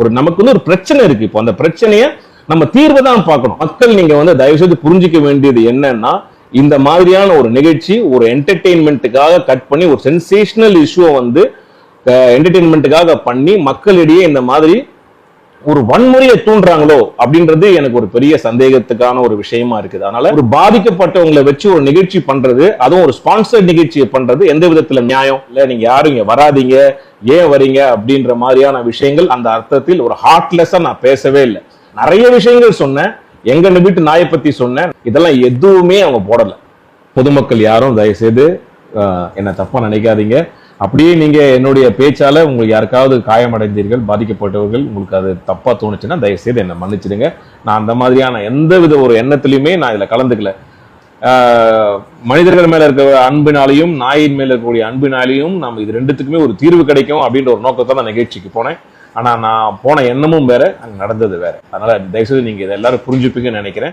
ஒரு நமக்கு வந்து ஒரு பிரச்சனை இருக்கு இப்போ. அந்த பிரச்சனையை நம்ம தீர்வை தான் பார்க்கணும். மக்கள் நீங்க வந்து தயவு செய்து புரிஞ்சிக்க வேண்டியது என்னன்னா இந்த மாதிரியான ஒரு நிகழ்ச்சி ஒரு என்டர்டெயின்மெண்ட்டுக்காக கட் பண்ணி ஒரு சென்சேஷனல் இஷ்யூவை வந்து என்டர்டெயின்மெண்ட்டுக்காக பண்ணி மக்களிடையே இந்த மாதிரி ஒரு வன்முறையை தூண்டுறாங்களோ அப்படின்றது எனக்கு ஒரு பெரிய சந்தேகத்துக்கான ஒரு விஷயமா இருக்குது. அதனால ஒரு பாதிக்கப்பட்டவங்களை வச்சு ஒரு நிகழ்ச்சி பண்றது அதுவும் ஒரு ஸ்பான்சர்ட் நிகழ்ச்சியை பண்றது எந்த விதத்துல நியாயம்? இல்ல நீங்க யாரும் இங்க வராதீங்க ஏன் வரீங்க அப்படின்ற மாதிரியான விஷயங்கள் அந்த அர்த்தத்தில் ஒரு ஹார்ட்லெஸ்ஸா நான் பேசவே இல்லை. நிறைய விஷயங்கள் சொன்னேன் எங்க வீட்டு நாயை பத்தி சொன்னேன். இதெல்லாம் எதுவுமே அவங்க போடல. பொதுமக்கள் யாரும் தயவுசெய்து என்ன என்னை தப்பா நினைக்காதீங்க. அப்படியே நீங்கள் என்னுடைய பேச்சால் உங்களுக்கு யாருக்காவது காயமடைந்தீர்கள் பாதிக்கப்பட்டவர்கள் உங்களுக்கு அது தப்பாக தோணுச்சுன்னா தயவுசெய்து என்னை மன்னிச்சிடுங்க. நான் அந்த மாதிரியான எந்த வித ஒரு எண்ணத்துலையுமே நான் இதில் கலந்துக்கல. மனிதர்கள் மேல இருக்க அன்பினாலையும் நாயின் மேல இருக்கக்கூடிய அன்பினாலையும் நம்ம இது ரெண்டுத்துக்குமே ஒரு தீர்வு கிடைக்கும் அப்படின்ற ஒரு நோக்கத்தை நான் நிகழ்ச்சிக்கு போனேன். ஆனா நான் போன எண்ணமும் வேற அங்க நடந்தது வேற. அதனால தயவுசெய்து நீங்க இதை எல்லாரும் புரிஞ்சுப்பீங்கன்னு நினைக்கிறேன்.